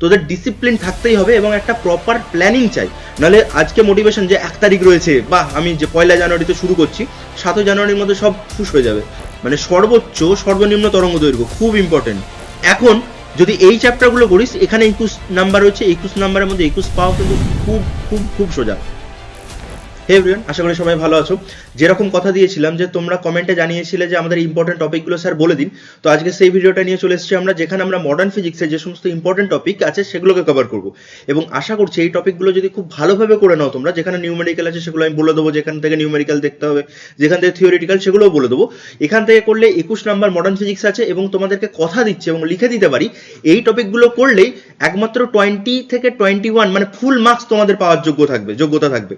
তোদের ডিসিপ্লিন থাকতেই হবে এবং একটা প্রপার প্ল্যানিং চাই। নাহলে আজকে মোটিভেশন যে এক তারিখ রয়েছে বা আমি যে পয়লা জানুয়ারিতে শুরু করছি, সাতই জানুয়ারির মধ্যে সব ফুস হয়ে যাবে। মানে সর্বোচ্চ, সর্বনিম্ন তরঙ্গ দৈর্ঘ্য, খুব ইম্পর্টেন্ট এখন যদি এই চ্যাপ্টারগুলো করিস, এখানে একুশ নাম্বার রয়েছে, একুশ নাম্বারের মধ্যে একুশ পাওয়া কিন্তু খুব খুব খুব সোজা। হে এভরিওয়ান আশা করি সবাই ভালো আছো। যেরকম কথা দিয়েছিলাম যে তোমরা কমেন্টে জানিয়েছিলে যে আমাদের ইম্পর্টেন্ট টপিকগুলো স্যার বলে দিন। তো আজকে সেই ভিডিওটা নিয়ে চলে এসেছি আমরা, যেখানে আমরা মডার্ন ফিজিক্সের যে সমস্ত ইম্পর্টেন্ট টপিক আছে সেগুলোকে কভার করব। এবং আশা করছি এই টপিকগুলো যদি খুব ভালোভাবে করে নাও তোমরা, যেখানে নিউমেরিক্যাল আছে সেগুলো আমি বলে দেবো, যেখান থেকে নিউমেরিক্যাল দেখতে হবে, যেখান থেকে থিওরিটিক্যাল সেগুলোও বলে দেবো। এখান থেকে করলে একুশ নাম্বার মডার্ন ফিজিক্স আছে এবং তোমাদেরকে কথা দিচ্ছে এবং লিখে দিতে পারি। এই টপিকগুলো করলেই একমাত্র টোয়েন্টি থেকে টোয়েন্টি ওয়ান মানে ফুল মার্কস তোমাদের পাওয়ার যোগ্য থাকবে, যোগ্যতা থাকবে।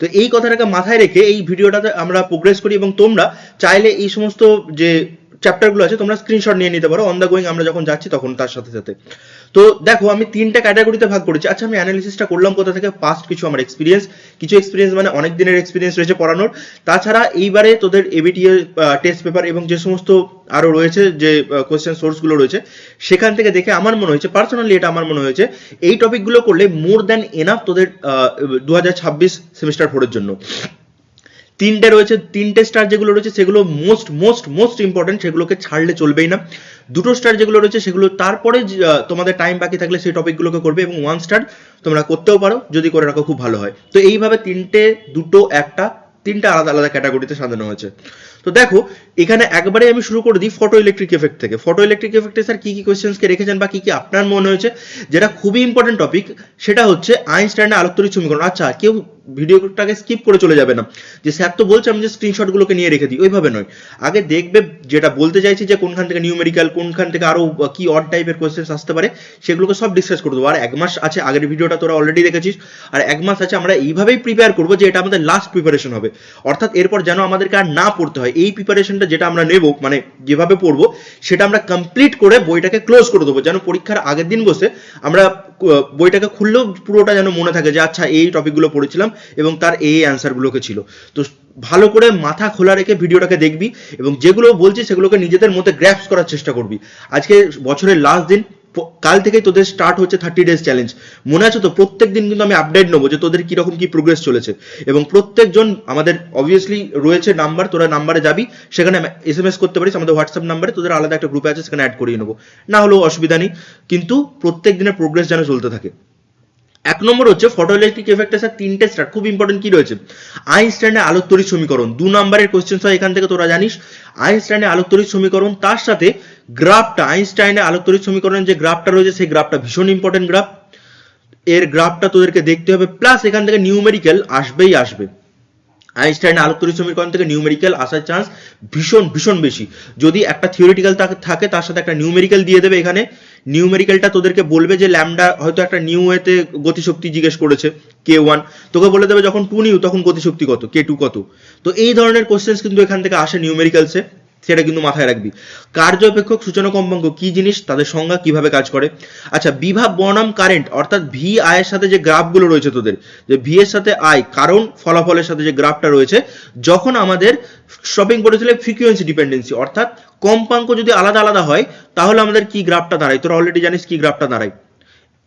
তো এই কথাটাকে মাথায় রেখে এই ভিডিওটাতে আমরা প্রোগ্রেস করি এবং তোমরা চাইলে এই সমস্ত যে চ্যাপ্টারগুলো আছে, তোমরা স্ক্রিনশট নিয়ে নিতে পারো। অন দ্য গোয়িং আমরা যখন যাচ্ছি তখন তার সাথে সাথে। তো দেখো, আমি তিনটা ক্যাটাগরিতে ভাগ করেছি। আচ্ছা আমি অ্যানালিসিসটা করলাম কোথা থেকে? পাস্ট কিছু আমার এক্সপিরিয়েন্স কিছু এক্সপিরিয়েন্স মানে অনেক দিনের এক্সপিরিয়েন্স রয়েছে পড়ানোর। তাছাড়া এইবারে তোদের এবিটিএ টেস্ট পেপার এবং যে সমস্ত আরও রয়েছে, যে কোয়েশ্চেন সোর্সগুলো রয়েছে, সেখান থেকে দেখে আমার মনে হয়েছে পার্সোনালি এটা আমার মনে হয়েছে, এই টপিকগুলো করলে মোর দ্যান এনাফ তোদের দু হাজার ছাব্বিশ সেমিস্টার ফোরের জন্য। তিনটে রয়েছে, তিনটে স্টার যেগুলো রয়েছে সেগুলো মোস্ট মোস্ট মোস্ট ইম্পর্টেন্ট সেগুলোকে ছাড়লে চলবেই না। দুটো স্টার যেগুলো রয়েছে সেগুলো তারপরে তোমাদের টাইম বাকি থাকলে সেই টপিকগুলোকে করবে এবং ওয়ান স্টার তোমরা করতেও পারো, যদি করে রাখো খুব ভালো হয়। তো এইভাবে তিনটে, দুটো, একটা, তিনটা আলাদা আলাদা ক্যাটাগরিতে সাজানো হয়েছে। তো দেখো, এখানে একবারে আমি শুরু করে দিই ফটো ইলেকট্রিক এফেক্ট থেকে। ফটো ইলেকট্রিক এফেক্টে স্যার কি কি কোয়েশ্চেন্সকে রেখেছেন বা কি কি আপনার মনে হয়েছে? যেটা খুবই ইম্পর্টেন্ট টপিক সেটা হচ্ছে আইনস্টাইনের আলোকতরিক সমীকরণ আচ্ছা কেউ ভিডিওটাকে স্কিপ করে চলে যাবে না। যে স্যার তো বলছে আমি যে স্ক্রিনশটগুলোকে নিয়ে রেখে দিই, ওইভাবে নয়। আগে দেখবে যেটা বলতে চাইছি যে কোনখান থেকে নিউমেরিক্যাল কোনখান থেকে আরও কি অড টাইপের কোয়েশ্চেন্স আসতে পারে, সেগুলোকে সব ডিসকাস করে দেবো। আর এক মাস আছে, আগের ভিডিওটা তোরা অলরেডি দেখেছিস। আর এক মাস আছে, আমরা এইভাবেই প্রিপেয়ার করব যে এটা আমাদের লাস্ট প্রিপারেশন হবে। অর্থাৎ এরপর যেন আমাদেরকে আর না পড়তে হয়। এই প্রিপারেশনটা যেটা আমরা নেব মানে যেভাবে পড়ব, সেটা আমরা কমপ্লিট করে বইটাকে ক্লোজ করে দেবো। যেন পরীক্ষার আগের দিন বসে আমরা বইটাকে খুললেও পুরোটা যেন মনে থাকে যে আচ্ছা এই টপিকগুলো পড়েছিলাম এবং তার এই অ্যান্সারগুলোকে ছিল। তো ভালো করে মাথা খোলা রেখে ভিডিওটাকে দেখবি এবং যেগুলো বলছি সেগুলোকে নিজেদের মধ্যে গ্র্যাপস করার চেষ্টা করবি। আজকে বছরের লাস্ট দিন কাল থেকেই তোদের স্টার্ট হচ্ছে থার্টি ডেজ চ্যালেঞ্জ মনে আছে তো? প্রত্যেক দিন কিন্তু আমি আপডেট নেব যে তোদের কীরকম কি প্রোগ্রেস চলেছে। এবং প্রত্যেকজন আমাদের অবভিয়াসলি রয়েছে নাম্বার তোরা নাম্বারে যাবি। সেখানে এস এম এস করতে পারিস, আমাদের হোয়াটসঅ্যাপ নাম্বারে তোদের আলাদা একটা গ্রুপে আছে, সেখানে অ্যাড করিয়ে নেব। না হলেও অসুবিধা নেই। কিন্তু প্রত্যেক দিনের প্রোগ্রেস যেন চলতে থাকে। এক নম্বর হচ্ছে ফটো এফেক্টের এফেক্টে স্যার তিনটে স্টার খুব ইম্পর্টেন্ট কি রয়েছে? আইনস্টাইনের আলোক তড়িৎ সমীকরণ, দু নম্বরের কোশ্চেন হয় এখান থেকে তোরা জানিস, আইনস্টাইনের আলোক তড়িৎ সমীকরণ, তার সাথে গ্রাফটা আইনস্টাইনের আলোক তড়িৎ সমীকরণের যে গ্রাফটা রয়েছে, সেই গ্রাফটা ভীষণ ইম্পর্টেন্ট গ্রাফ এর গ্রাফটা তোদেরকে দেখতে হবে প্লাস এখান থেকে নিউমেরিক্যাল আসবেই আসবে। আইনস্টাইন আলোক তড়িৎ সমীকরণ থেকে নিউমেরিক্যাল আসার চান্স ভীষণ ভীষণ বেশি। যদি একটা থিওরিটিক্যাল থাকে, তার সাথে একটা নিউমেরিক্যাল দিয়ে দেবে এখানে। নিউমেরিক্যালটা তোদেরকে বলবে যে ল্যামডা হয়তো একটা নিউ এতে গতিশক্তি জিজ্ঞেস করেছে কে ওয়ান তোকে বলে দেবে যখন টু নিউ তখন গতিশক্তি কত কে টু কত। তো এই ধরনের কোশ্চেন্স কিন্তু এখান থেকে আসে নিউমেরিক্যালসে সেটা কিন্তু মাথায় রাখবি। কার্য অপেক্ষক সূচনা কম্পাঙ্ক কি জিনিস, তাদের সংজ্ঞা কীভাবে কাজ করে? আচ্ছা বিভাব বনাম, কারেন্ট, অর্থাৎ ভি আই এর সাথে যে গ্রাফগুলো রয়েছে তোদের, যে ভি এর সাথে আই কারণ, ফলাফলের সাথে যে গ্রাফটা রয়েছে, যখন আমাদের শপিং করেছিল ফ্রিকুয়েন্সি ডিপেন্ডেন্সি অর্থাৎ কম্পাঙ্ক যদি আলাদা আলাদা হয়, তাহলে আমাদের কি গ্রাফটা দাঁড়ায়? তোরা অলরেডি জানিস কি গ্রাফটা দাঁড়ায়।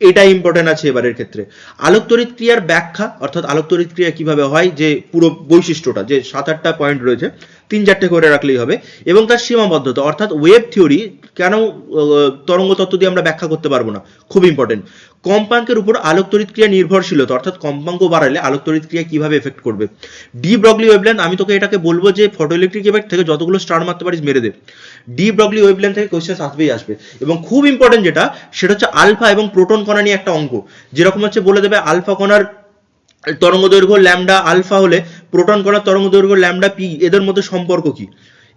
এটা ইম্পর্টেন্ট আছে এবারের ক্ষেত্রে। আলোক তড়িৎ ক্রিয়ার ব্যাখ্যা, অর্থাৎ আলোক তড়িৎ ক্রিয়া কীভাবে হয়, যে পুরো বৈশিষ্ট্যটা, যে সাত আটটা পয়েন্ট রয়েছে তিন চারটে করে রাখলেই হবে। এবং তার সীমাবদ্ধতা, অর্থাৎ ওয়েব থিওরি কেন তরঙ্গ তত্ত্ব দিয়ে আমরা ব্যাখ্যা করতে পারব না, খুব ইম্পর্টেন্ট কম্পাঙ্কের উপর আলোক তড়িৎ ক্রিয়া নির্ভরশীলতা, অর্থাৎ কম্পাঙ্ক বাড়ালে আলোক তড়িৎ ক্রিয়া কীভাবে এফেক্ট করবে? ডি ব্রগলি ওয়েভলেন্থ আমি তোকে এটাকে বলব যে ফটো ইলেকট্রিক এফেক্ট থেকে যতগুলো স্টার মারতে পারিস মেরে দে। ডি ব্রগলি ওয়েভলেন্থ থেকে কোশ্চেন আসবেই আসবে। এবং খুব ইম্পর্টেন্ট যেটা, সেটা হচ্ছে আলফা এবং প্রোটন কণা নিয়ে একটা অঙ্ক। যেরকম হচ্ছে বলে দেবে আলফা কণার তরঙ্গ দৈর্ঘ্য ল্যামডা আলফা হলে প্রোটন কণার তরঙ্গ দৈর্ঘ্য ল্যামডা পি, এদের মধ্যে সম্পর্ক কি?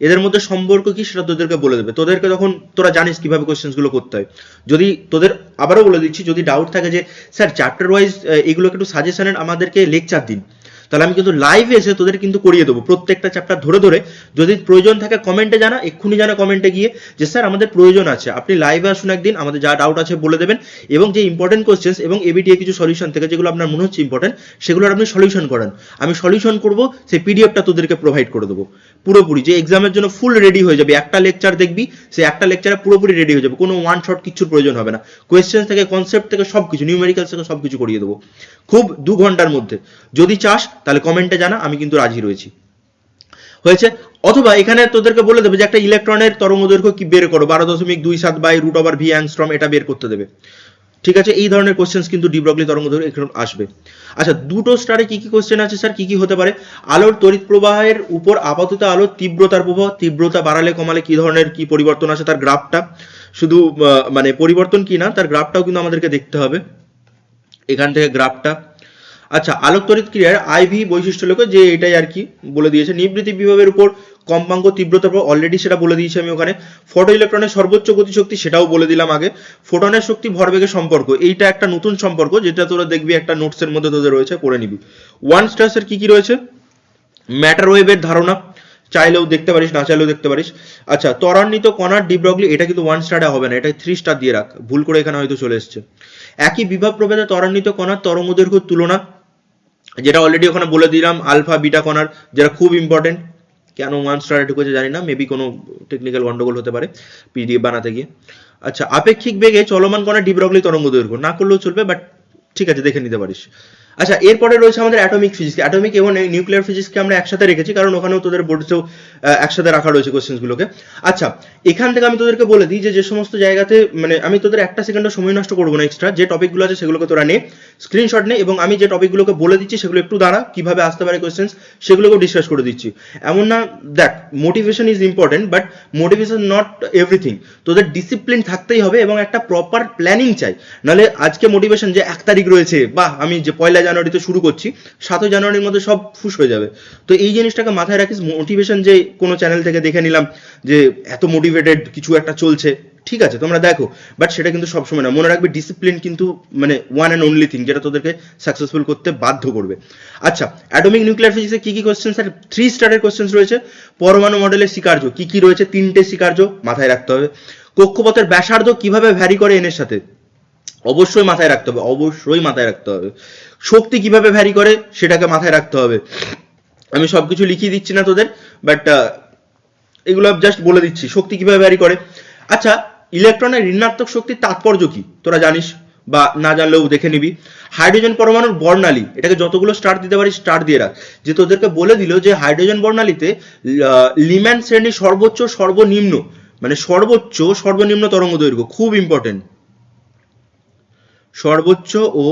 এদের মধ্যে সম্পর্ক কি সেটা তোদেরকে বলে দেবে। তোদেরকে তখন তোরা জানিস কীভাবে কোশ্চেন্সগুলো করতে হয়। যদি তোদের আবারও বলে দিচ্ছি, যদি ডাউট থাকে যে, স্যার চ্যাপ্টার ওয়াইজ এগুলোকে একটু সাজেশনের আমাদেরকে লেকচার দিন। তাহলে আমি কিন্তু লাইভে এসে তোদের কিন্তু করিয়ে দেবো। প্রত্যেকটা চ্যাপ্টার ধরে ধরে যদি প্রয়োজন থাকে কমেন্টে জানা, এক্ষুনি জানা কমেন্টে গিয়ে যে, স্যার, আমাদের প্রয়োজন আছে। আপনি লাইভে আসুন একদিন, আমাদের যা ডাউট আছে বলে দেবেন। এবং যে ইম্পর্টেন্ট কোশ্চেন্স এবং এবিটিএ কিছু সলিউশন থেকে যেগুলো আপনার মনে হচ্ছে ইম্পর্টেন্ট সেগুলোর আপনি সলিউশন করেন। আমি সলিউশন করব, সেই পিডিএফটা তোদেরকে প্রোভাইড করে দেবো। পুরোপুরি। যে এক্সামের জন্য ফুল রেডি হয়ে যাবে। একটা লেকচার দেখবি, সেই একটা লেকচারে পুরোপুরি রেডি হয়ে যাবে। কোনো ওয়ান শট কিচ্ছুর প্রয়োজন হবে না। কোয়েশ্চেন থেকে কনসেপ্ট থেকে সব কিছু নিউমেরিক্যাল থেকে সব কিছু করিয়ে দেবো। খুব দু ঘণ্টার মধ্যে। যদি চাস তাহলে কমেন্টে জানা, আমি কিন্তু রাজি রয়েছি। হয়েছে? অথবা এখানে তোদেরকে বলে দেবে যে একটা ইলেকট্রনের তরঙ্গ দৈর্ঘ্য কি বের করো? বারো দশমিক দুই সাত by root over V angstrom এটা বের করতে দেবে। ঠিক আছে? এই ধরনের কোশ্চেন্স কিন্তু ডিব্রগলি তরঙ্গ দৈর্ঘ্য এখানে আসবে। আচ্ছা দুটো স্টারে কি কি কোশ্চেন আছে স্যার কি কি হতে পারে? আলোর তড়িৎ প্রবাহের উপর আপাতত আলোর তীব্রতার প্রভাব তীব্রতা বাড়ালে কমালে কি ধরনের কি পরিবর্তন আসে তার গ্রাফটা শুধু মানে পরিবর্তন কি না, তার গ্রাফটাও কিন্তু আমাদেরকে দেখতে হবে। এখান থেকে গ্রাফটা আচ্ছা আলোক তড়িৎ ক্রিয়ার আইভি বৈশিষ্ট্য লোকে যে এটাই আর কি বলে দিয়েছে। নিবৃত্তি বিভবের উপর কম্পাঙ্ক তীব্রতার উপর অলরেডি সেটা বলে দিয়েছি আমি ওখানে। ফটো ইলেকট্রনের সর্বোচ্চ গতিশক্তি সেটাও বলে দিলাম আগে। ফোটনের শক্তি ভরবেগের সম্পর্ক, এইটা একটা নতুন সম্পর্ক, যেটা তোরা দেখবি একটা নোটসের মধ্যে তোদের রয়েছে, পড়ে নিবি। ওয়ান স্টার্সের কি কি রয়েছে? ম্যাটার ওয়েভের ধারণা, চাইলেও দেখতে পারিস, না চাইলেও দেখতে পারিস। আচ্ছা ত্বরান্বিত কণার ডিব্রগলি, এটা কিন্তু ওয়ান স্টারে হবে না এটা থ্রি স্টার দিয়ে রাখ। ভুল করে এখানে হয়তো চলে এসছে। একই বিভাগ প্রভেদে ত্বরান্বিত কণার তরঙ্গ দৈর্ঘ্যের তুলনা যেটা অলরেডি ওখানে বলে দিলাম আলফা বিটা কণার যেটা খুব ইম্পর্টেন্ট কেন ওয়ান স্টারে ঢুকেছে জানি না মেবি কোনো টেকনিক্যাল গন্ডগোল হতে পারে পিডিএফ বানাতে গিয়ে। আচ্ছা আপেক্ষিক বেগে চলমান কণার ডিব্রগলি তরঙ্গ দৈর্ঘ্য, না করলেও চলবে বাট ঠিক আছে, দেখে নিতে পারিস। আচ্ছা এরপরে রয়েছে আমাদের অ্যাটমিক ফিজিক্স অ্যাটমিক এবং নিউক্লিয়ার ফিজিক্সকে আমরা একসাথে রেখেছি, কারণ ওখানেও তোদের বোর্ডেও একসাথে রাখা রয়েছে কোশ্চেন্সগুলোকে আচ্ছা এখান থেকে আমি তোদেরকে বলে দিই যে যে সমস্ত জায়গাতে মানে আমি তোদের একটা সেকেন্ডও সময় নষ্ট করব না এক্সট্রা যে টপিকগুলো আছে সেগুলোকে তোরা নে স্ক্রিনশট নে, এবং আমি যে টপিকগুলোকে বলে দিচ্ছি সেগুলো একটু দাঁড়া, কীভাবে আসতে পারে কোশ্চেন্স সেগুলোকেও ডিসকাস করে দিচ্ছি। এমন না, দেখ motivation is important but motivation not everything তোদের ডিসিপ্লিন থাকতেই হবে, এবং একটা প্রপার প্ল্যানিং চাই। নাহলে আজকে মোটিভেশন যে এক তারিখ রয়েছে বা আমি যে পয়লা জানুয়ারিতে শুরু করছি, সাতই জানুয়ারির মধ্যে সব ফুস হয়ে যাবে। তো এই জিনিসটাকে মাথায় রাখিস মোটিভেশন যে কোনো চ্যানেল থেকে দেখে নিলাম যে এত মোটিভেটেড কিছু একটা চলছে, ঠিক আছে, তোমরা দেখো বাট সেটা কিন্তু সবসময় না। মনে রাখবে ডিসিপ্লিন কিন্তু মানে ওয়ান অ্যান্ড অনলি থিং যেটা তোদেরকে সাকসেসফুল করতে বাধ্য করবে। আচ্ছা অ্যাটমিক নিউক্লিয়ার ফিজিক্সে কি কি কোশ্চেন স্যার থ্রি স্টারের কোশ্চেন রয়েছে। পরমাণু মডেলের স্বীকার্য কি কি রয়েছে? তিনটে স্বীকার্য মাথায় রাখতে হবে। কক্ষপথের ব্যাসার্ধ কীভাবে ভ্যারি করে এনের সাথে? অবশ্যই মাথায় রাখতে হবে, অবশ্যই মাথায় রাখতে হবে। শক্তি কীভাবে ভ্যারি করে সেটাকে মাথায় রাখতে হবে। আমি সবকিছু লিখিয়ে দিচ্ছি না তোদের বাট এগুলো জাস্ট বলে দিচ্ছি, শক্তি কীভাবে ভ্যারি করে। আচ্ছা ইলেকট্রনের ঋণাত্মক শক্তির তাৎপর্য কি? তোরা জানিস বা না জানলেও দেখে নিবি। হাইড্রোজেন পরমাণুর বর্ণালী, এটাকে যতগুলো স্টার দিতে পারি স্টার দিয়ে রাখ। যে তোদেরকে বলে দিল যে হাইড্রোজেন বর্ণালীতে লিম্যান শ্রেণির সর্বোচ্চ, সর্বনিম্ন মানে সর্বোচ্চ, সর্বনিম্ন তরঙ্গ দৈর্ঘ্য খুব ইম্পর্টেন্ট সর্বোচ্চ ও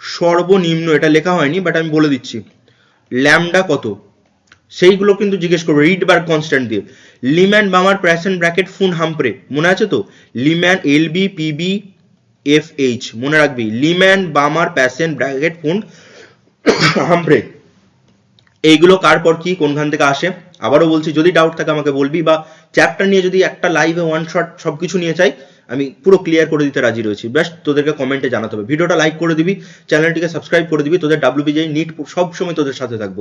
সর্বনিম্ন, এটা লেখা হয়নি বাট আমি বলে দিচ্ছি। ল্যামডা কত? সেইগুলো কিন্তু জিজ্ঞেস করবে, রিড বার কনস্ট্যান্ট দিয়ে। লিম্যান বামার প্রেসেন্ট ব্র্যাকেট ফুন হাম্পরে, মনে আছে তো? Lyman L B P B F H মনে রাখবি। Lyman Balmer Paschen Brackett Pfund Humphreys. এইগুলো কার পর কি, কোনখান থেকে আসে? আবারও বলছি, যদি ডাউট থাকে আমাকে বলবি, বা চ্যাপ্টার নিয়ে যদি একটা লাইভে ওয়ান শট সবকিছু নিয়ে চাই আমি পুরো ক্লিয়ার করে দিতে রাজি রয়েছি। বেস্ট তোদেরকে কমেন্টে জানাতে হবে। ভিডিওটা লাইক করে দিবি চ্যানেলটিকে সাবস্ক্রাইব করে দিবি, তোদের ডাব্লিউবিজাই নিট সব সময় তোদের সাথে থাকব।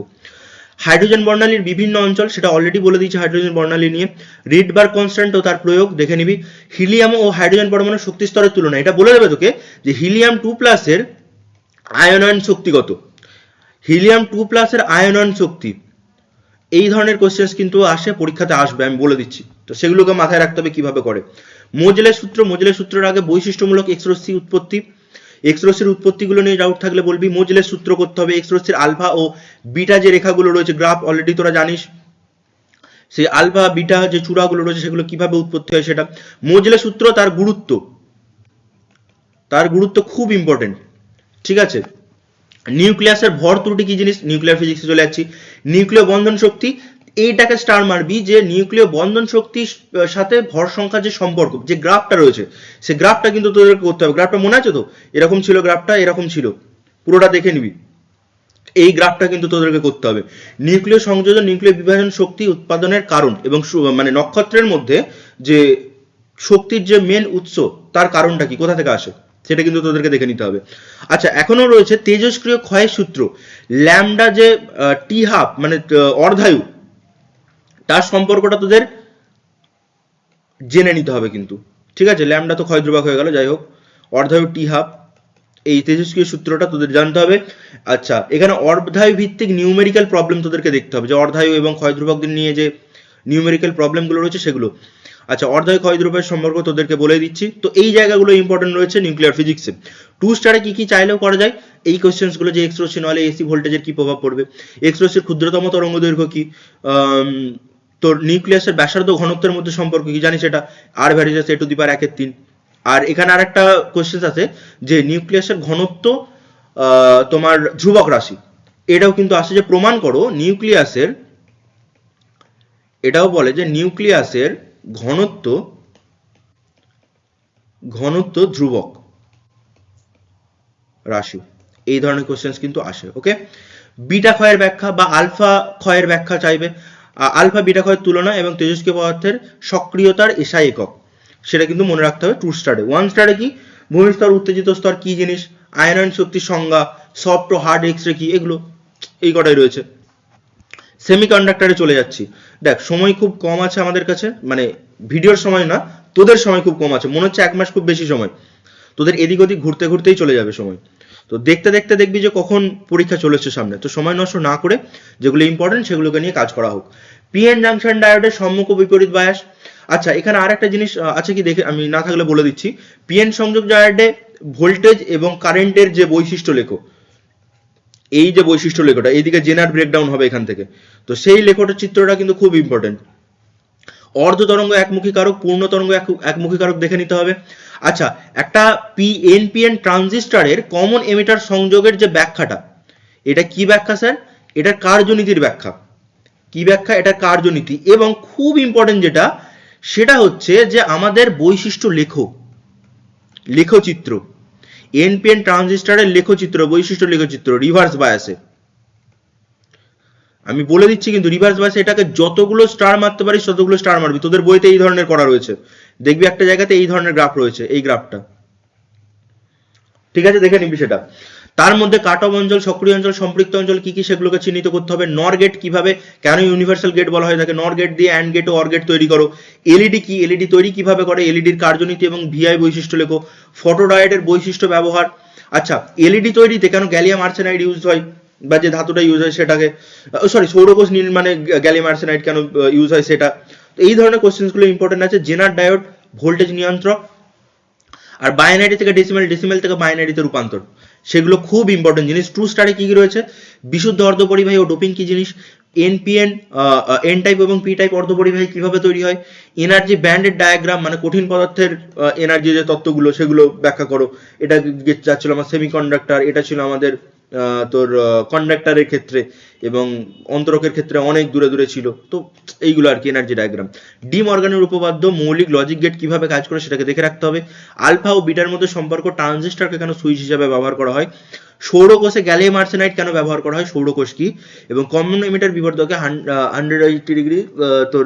হাইড্রোজেন বর্ণালীর বিভিন্ন অঞ্চল, সেটা অলরেডি বলে দিয়েছি হাইড্রোজেন বর্ণালী নিয়ে। রিড বার কনস্ট্যান্ট ও তার প্রয়োগ, দেখে নিবি। হিলিয়াম ও হাইড্রোজেন পরমাণুর শক্তি স্তরের তুলনা এটা বলে দেবে তোকে যে হিলিয়াম টু প্লাসের আয়নয়ন শক্তিগত। হিলিয়াম টু প্লাসের আয়নয়ন শক্তি। এই ধরনের কোশ্চেন্স কিন্তু আসে, পরীক্ষাতে আসবে, আমি বলে দিচ্ছি। তো সেগুলোকে মাথায় রাখতে হবে কীভাবে করে। মোজেলের সূত্র, মোজেলের সূত্রের আগে বৈশিষ্ট্যমূলক এক্সরশ্মি উৎপত্তি। এক্সরশ্মির উৎপত্তিগুলো নিয়ে ডাউট থাকলে বলবি, মোজেলের সূত্র করতে হবে এক্সরশ্মির আলফা ও বিটা যে রেখাগুলো রয়েছে গ্রাফ অলরেডি তোরা জানিস। সেই আলফা বিটা যে চূড়াগুলো রয়েছে, সেগুলো কীভাবে উৎপত্তি হয় সেটা। মোজেলের সূত্র তার গুরুত্ব। তার গুরুত্ব খুব ইম্পর্টেন্ট ঠিক আছে? নিউক্লিয়াসের ভর ত্রুটি কি জিনিস? নিউক্লিয়ার ফিজিক্সে চলে যাচ্ছি। নিউক্লিয় বন্ধন শক্তি, এইটাকে স্টার মারবি যে নিউক্লিয় বন্ধন শক্তির সাথে ভর সংখ্যার যে সম্পর্ক, যে গ্রাফটা রয়েছে, সে গ্রাফটা কিন্তু তোদেরকে করতে হবে। গ্রাফটা মনে আছে তো? এরকম ছিল গ্রাফটা, এরকম ছিল। পুরোটা দেখে নিবি। এই গ্রাফটা কিন্তু তোদেরকে করতে হবে। নিউক্লিয় সংযোজন নিউক্লিয় বিভাজন শক্তি উৎপাদনের কারণ এবং মানে নক্ষত্রের মধ্যে যে শক্তির যে মেন উৎস, তার কারণটা কি? কোথা থেকে আসে? সেটা কিন্তু তোদেরকে দেখে নিতে হবে। আচ্ছা এখনও রয়েছে তেজস্ক্রিয় ক্ষয়ের সূত্র, ল্যামডা যে টি হাফ মানে অর্ধায়ু, তার সম্পর্কটা তোদের জেনে নিতে হবে কিন্তু। ঠিক আছে? ল্যামডা তো ক্ষয় ধ্রুবক হয়ে গেল, যাই হোক। অর্ধায়ু টি হাফ এই তেজস্ক্রিয় সূত্রটা তোদের জানতে হবে। আচ্ছা এখানে অর্ধায়ু ভিত্তিক নিউমেরিক্যাল প্রবলেম তোদেরকে দেখতে হবে, যে অর্ধায়ু এবং ক্ষয় ধ্রুবকদের নিয়ে যে নিউমেরিক্যাল প্রবলেমগুলো রয়েছে সেগুলো। আচ্ছা অর্ধায়ু ক্ষয় ধ্রুবের সম্পর্ক তোদেরকে বলে দিচ্ছি। তো এই জায়গাগুলো ইম্পর্টেন্ট রয়েছে নিউক্লিয়ার ফিজিক্সে টু স্টারে কি কি চাইলেও করা যায়? এই কোশ্চেন্সগুলো যে এক্স নলে এসি ভোল্টেজের কি প্রভাব পড়বে? এক্স ক্ষুদ্রতম তরঙ্গ দৈর্ঘ্য কি? তোর নিউক্লিয়াসের ব্যাসার্ধ ঘনত্বের মধ্যে সম্পর্ক কি? জানিস এটা? আর ভ্যারিজাস এ টু দি পাওয়ার একের তিন। আর এখানে আরেকটা কোশ্চেন আছে যে নিউক্লিয়াসের ঘনত্ব তোমার ধ্রুবক রাশি। এটাও কিন্তু আসে যে, প্রমাণ করো নিউক্লিয়াসের এটাও বলে যে নিউক্লিয়াসের ঘনত্ব ঘনত্ব ধ্রুবক রাশি। এই ধরনের কোশ্চেন্স কিন্তু আসে ওকে বিটা ক্ষয়ের ব্যাখ্যা বা আলফা ক্ষয়ের ব্যাখ্যা চাইবে। আলফা বিটা ক্ষয়ের তুলনা এবং তেজস্ক্রিয় পদার্থের সক্রিয়তার এসআই একক। সেটা কিন্তু মনে রাখতে হবে টু স্টারে ওয়ান স্টারে কি? ভূমিস্তর উত্তেজিত স্তর কি জিনিস? আয়নন শক্তির সংজ্ঞা, সফট ও হার্ড এক্স রে কি? এগুলো এই কটাই রয়েছে। সেমিকন্ডাক্টরে চলে যাচ্ছি। দেখ, সময় খুব কম আছে আমাদের কাছে মানে ভিডিওর সময় না, তোদের সময় খুব কম আছে। মনে হচ্ছে এক মাস খুব বেশি সময়। তোদের এদিক ওদিক ঘুরতে ঘুরতেই চলে যাবে সময়। তো দেখতে দেখতে দেখবি যে কখন পরীক্ষা চলেছে সামনে। তো সময় নষ্ট না করে যেগুলো ইম্পর্টেন্ট সেগুলোকে নিয়ে কাজ করা হোক। পিএন জাংশন ডায়োডের সম্মুখ বিপরীত বায়াস আচ্ছা এখানে আর একটা জিনিস আছে কি দেখে, আমি না থাকলে বলে দিচ্ছি। পিএন সংযোগ ডায়োডে ভোল্টেজ এবং কারেন্টের যে বৈশিষ্ট্য লেখো। এই যে বৈশিষ্ট্য লেখোটা, এইদিকে জেনার ব্রেকডাউন হবে এখান থেকে। তো সেই লেখোটার চিত্রটা কিন্তু খুব ইম্পর্টেন্ট অর্ধ তরঙ্গ একমুখী কারক পূর্ণ তরঙ্গ এক- একমুখী কারক দেখে নিতে হবে। আচ্ছা একটা পি এনপিএন ট্রানজিস্টরের কমন এমিটার সংযোগের যে ব্যাখ্যাটা, এটা কি ব্যাখ্যা স্যার? এটা কার্যনীতির ব্যাখ্যা। কি ব্যাখ্যা? এটা কার্যনীতি। এবং খুব ইম্পর্টেন্ট যেটা, সেটা হচ্ছে যে আমাদের বৈশিষ্ট্য লেখো লেখচিত্র। এনপিএন ট্রানজিস্টারের লেখচিত্র, বৈশিষ্ট্য লেখচিত্র রিভার্স বায়াসে আমি বলে দিচ্ছি কিন্তু রিভার্স বায়াসে এটাকে যতগুলো স্টার মারতে পারিস, ততগুলো স্টার মারবি। তোদের বইতে এই ধরনের করা রয়েছে। দেখবি একটা জায়গাতে এই ধরনের গ্রাফ রয়েছে, এই গ্রাফটা ঠিক আছে? দেখে নিবি সেটা। তার মধ্যে কাট অফ অঞ্চল, সক্রিয় অঞ্চল, সম্পৃক্ত অঞ্চল কি কি সেগুলোকে চিহ্নিত করতে হবে? নর গেট কীভাবে? কেন ইউনিভার্সাল গেট বলা হয় থাকে? নর গেট দিয়ে অ্যান্ড গেট ও অর গেট তৈরি করো। এলইডি কি? এলইডি তৈরি কীভাবে করে? এলইডির কার্যনীতি এবং ভিআই বৈশিষ্ট্য লেখো। ফটোডায়েটের বৈশিষ্ট্য ব্যবহার। আচ্ছা এলইডি তৈরিতে কেন গ্যালিয়াম আর্সেনাইড ইউজ হয়? বা যে ধাতুটা ইউজ হয় সেটাকে সরি সৌরকোষ নির্মাণে গ্যালিয়াম আর্সেনাইড কেন ইউজ হয় সেটা? তো এই ধরনের কোশ্চেন্সগুলো ইম্পর্টেন্ট আছে। জেনার ডায়োড ভোল্টেজ নিয়ন্ত্রক, আর বাইনারি থেকে ডেসিমেল ডেসিমেল থেকে বাইনারিতে রূপান্তর। সেগুলো খুব ইম্পর্টেন্ট জিনিস। ট্রু স্টারে কি কি রয়েছে? বিশুদ্ধ অর্ধপরিবাহী ও ডোপিং কি জিনিস? এনপিএন এন টাইপ এবং পি টাইপ অর্ধপরিবাহী কীভাবে তৈরি হয়? এনার্জি ব্যান্ডেড ডায়াগ্রাম মানে কঠিন পদার্থের এনার্জি যে তত্ত্বগুলো, সেগুলো ব্যাখ্যা করো। এটা যাচ্ছিল আমার সেমিকন্ডাক্টর এটা ছিল আমাদের তোর কন্ডাক্টরের ক্ষেত্রে। এবং অন্তরকের ক্ষেত্রে অনেক দূরে দূরে ছিল। তো এইগুলো আর কি এনার্জি ডায়াগ্রাম ডি মর্গানের উপপাদ্য মৌলিক লজিক গেট কীভাবে কাজ করে সেটাকে দেখে রাখতে হবে। আলফা ও বিটার মধ্যে সম্পর্ক ট্রানজিস্টরকে কেন সুইচ হিসাবে ব্যবহার করা হয়? সৌরকোষে গ্যালিয়াম আর্সেনাইড কেন ব্যবহার করা হয়? সৌরকোষ কি? এবং কমন এমিটার বিবর্ধকে হান্ড্রেড এইটি ডিগ্রি তোর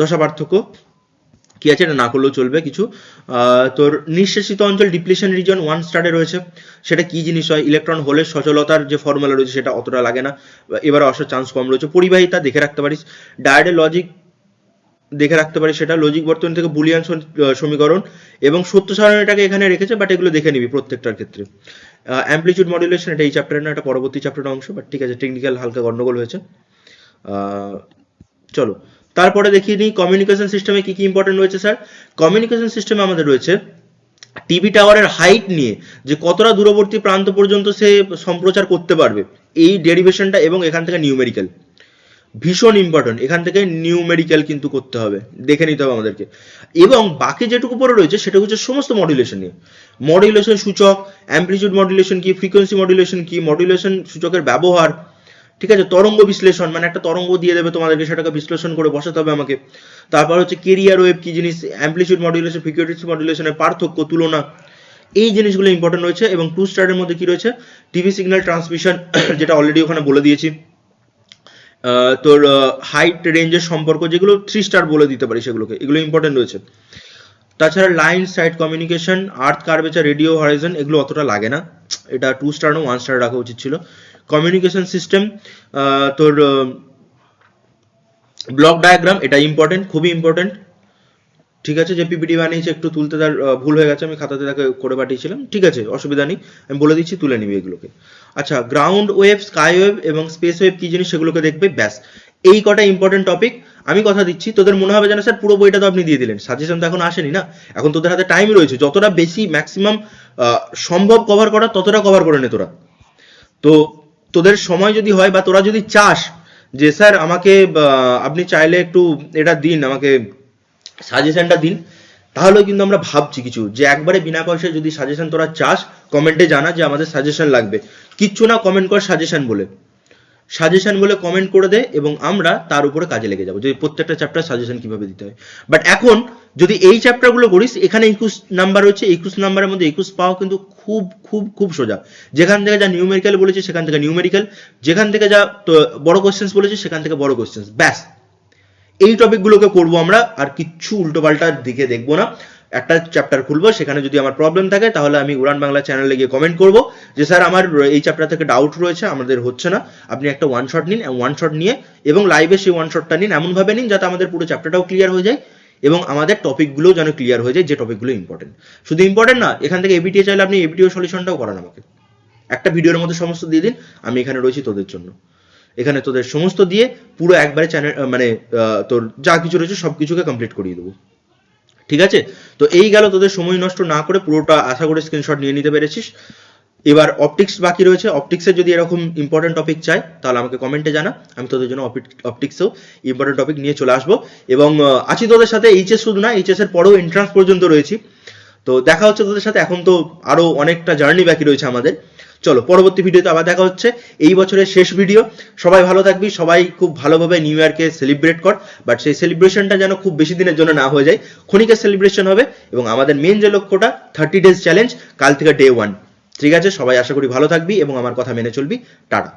দশা পার্থক্য কি আছে এটা না করলেও চলবে কিছু। তোর নিঃশেষিত অঞ্চল ডিপ্লিশন রিজন ওয়ান স্টারে রয়েছে। সেটা কি জিনিস হয়? ইলেকট্রন হোলের সচলতার যে ফর্মুলা রয়েছে সেটা অতটা লাগে না। এবারে আসার চান্স কম রয়েছে। পরিবাহিতা দেখে রাখতে পারিস। ডায়োডের লজিক দেখে রাখতে পারিস সেটা। লজিক বর্তমান থেকে বুলিয়ান সমীকরণ। এবং সত্য সারণ এটাকে এখানে রেখেছে বাট এগুলো দেখে নিবি প্রত্যেকটার ক্ষেত্রে। অ্যাম্পলিটিউড মডুলেশন এটা এই চ্যাপ্টারের না এটা পরবর্তী চ্যাপ্টারের অংশ বাট ঠিক আছে টেকনিক্যাল হালকা গন্ডগোল হয়েছে। চলো। তারপরে দেখিয়ে নিই কমিউনিকেশন সিস্টেমে কি কি ইম্পর্টেন্ট রয়েছে স্যার? কমিউনিকেশন সিস্টেমে আমাদের রয়েছে টিভি টাওয়ারের হাইট নিয়ে যে কতটা দূরবর্তী প্রান্ত পর্যন্ত সে সম্প্রচার করতে পারবে। এই ডেরিভেশনটা এবং এখান থেকে নিউমেরিক্যাল ভীষণ ইম্পর্টেন্ট এখান থেকে নিউমেরিক্যাল কিন্তু করতে হবে। দেখে নিতে হবে আমাদেরকে। এবং বাকি যেটুকু পরে রয়েছে সেটা হচ্ছে সমস্ত মডুলেশন নিয়ে। মডুলেশন সূচক অ্যাম্পলিটিউড মডুলেশন কি ফ্রিকোয়েন্সি মডুলেশন কি মডুলেশন সূচকের ব্যবহার ঠিক আছে, তরঙ্গ বিশ্লেষণ মানে একটা তরঙ্গ দিয়ে দেবে তোমাদেরকে, সেটাকে বিশ্লেষণ করে বসাতে হবে আমাকে। তারপর হচ্ছে কেরিয়ার ওয়েভ কি জিনিস অ্যাম্পলিটিউড মডুলেশন ফ্রিকোয়েন্সি মডুলেশনের পার্থক্য, তুলনা। এই জিনিসগুলো ইম্পর্টেন্ট রয়েছে এবং টু স্টারের মধ্যে কি রয়েছে? টিভি সিগন্যাল ট্রান্সমিশন যেটা অলরেডি ওখানে বলে দিয়েছি। তোর হাইট রেঞ্জের সম্পর্ক, যেগুলো থ্রি স্টার বলে দিতে পারি সেগুলোকে, এগুলো ইম্পর্টেন্ট রয়েছে। তাছাড়া line sight communication earth curvature radio horizon এগুলো অতটা লাগে না। এটা টু স্টার না ওয়ান স্টার রাখা উচিত ছিল। কমিউনিকেশন সিস্টেম তোর ব্লক ডায়াগ্রাম এটা ইম্পর্টেন্ট খুবই ইম্পর্টেন্ট ঠিক আছে? যে পিপিটি বানিয়েছে, একটু তুলতে তার ভুল হয়ে গেছে, আমি খাতাতে তাকে করে পাঠিয়েছিলাম। ঠিক আছে? অসুবিধা নেই। আমি বলে দিচ্ছি, তুলে নিবি এগুলোকে। আচ্ছা গ্রাউন্ড ওয়েভ স্কাই ওয়েভ এবং স্পেস ওয়েভ কি জিনিস সেগুলোকে দেখবে? ব্যাস। এই কটা ইম্পর্টেন্ট টপিক আমি কথা দিচ্ছি, তোদের মনে হবে যেন, স্যার, পুরো বইটা তো আপনি দিয়ে দিলেন। সাজেশন তো এখন আসেনি না? এখন তোদের হাতে টাইম রয়েছে। যতটা বেশি ম্যাক্সিমাম সম্ভব কভার করা ততটা কভার করে নে তোরা। তো তোদের সময় যদি হয় বা তোরা যদি চাস যে, স্যার, আমাকে আপনি চাইলে একটু এটা দিন, আমাকে সাজেশনটা দিন, তাহলেও কিন্তু আমরা ভাবছি কিছু। যে, একবারে বিনা পয়সায় যদি সাজেশন তোরা চাস, কমেন্টে জানা যে, আমাদের সাজেশন লাগবে। কিচ্ছু না কমেন্ট কর সাজেশন বলে। সাজেশন বলে কমেন্ট করে দে এবং আমরা তার উপরে কাজে লেগে যাব। যে প্রত্যেকটা চ্যাপ্টার সাজেশন কীভাবে দিতে হয়। বাট এখন যদি এই চ্যাপ্টারগুলো করিস, এখানে একুশ নাম্বার রয়েছে, একুশ নাম্বারের মধ্যে একুশ পাওয়া কিন্তু খুব খুব খুব সোজা। যেখান থেকে যা নিউমেরিক্যাল বলেছে, সেখান থেকে নিউমেরিক্যাল যেখান থেকে যা বড় কোশ্চেন্স বলেছে, সেখান থেকে বড় কোশ্চেন্স ব্যাস। এই টপিকগুলোকে করব আমরা, আর কিচ্ছু উল্টোপাল্টার দিকে দেখব না। একটা চ্যাপ্টার খুলবো, সেখানে যদি আমার প্রবলেম থাকে, তাহলে আমি উড়ান বাংলা চ্যানেলে গিয়ে কমেন্ট করব। যে স্যার, আমার এই চ্যাপ্টার থেকে ডাউট রয়েছে, আমাদের হচ্ছে না। আপনি একটা ওয়ান শট নিন ওয়ান শট নিয়ে, এবং লাইভে সেই ওয়ান শটটা নিন, এমনভাবে নিন, যাতে আমাদের পুরো চ্যাপ্টারটাও ক্লিয়ার হয়ে যায়, এবং আমাদের টপিকগুলোও যেন ক্লিয়ার হয়ে যায়, যে টপিকগুলো ইম্পর্টেন্ট শুধু ইম্পর্টেন্ট না, এখান থেকে এবিটিএ চাইলে আপনি এবিটিও সলিউশনটাও করান আমাকে। একটা ভিডিওর মধ্যে সমস্ত দিয়ে দিন, আমি এখানে রয়েছি তোদের জন্য। এখানে তোদের সমস্ত দিয়ে পুরো একবারে চ্যানেল মানে তোর যা কিছু রয়েছে সব কিছুকে কমপ্লিট করিয়ে দেবো। ঠিক আছে? তো এই গেল তোদের সময় নষ্ট না করে পুরোটা আশা করে স্ক্রিনশট নিয়ে নিতে পেরেছিস। এবার অপটিক্স বাকি রয়েছে। অপটিক্সের যদি এরকম ইম্পর্টেন্ট টপিক চাই, তাহলে আমাকে কমেন্টে জানা। আমি তোদের জন্য অপটিক্সেও ইম্পর্টেন্ট টপিক নিয়ে চলে আসব। এবং আছি তোদের সাথে এইচএস শুধু না এইচএস এর পরেও এন্ট্রান্স পর্যন্ত রয়েছি। তো দেখা হচ্ছে তোদের সাথে। এখন তো আরও অনেকটা জার্নি বাকি রয়েছে আমাদের। চলো, পরবর্তী ভিডিওতে আবার দেখা হচ্ছে। এই বছরের শেষ ভিডিও। সবাই ভালো থাকবি, সবাই খুব ভালোভাবে নিউ ইয়ারকে সেলিব্রেট কর বাট সেই সেলিব্রেশনটা যেন খুব বেশি দিনের জন্য না হয়ে যায়। ক্ষণিকের সেলিব্রেশন হবে এবং আমাদের মেন যে লক্ষ্যটা থার্টি ডেজ চ্যালেঞ্জ কাল থেকে ডে ওয়ান ঠিক আছে? সবাই আশা করি ভালো থাকবি এবং আমার কথা মেনে চলবি। টাটা।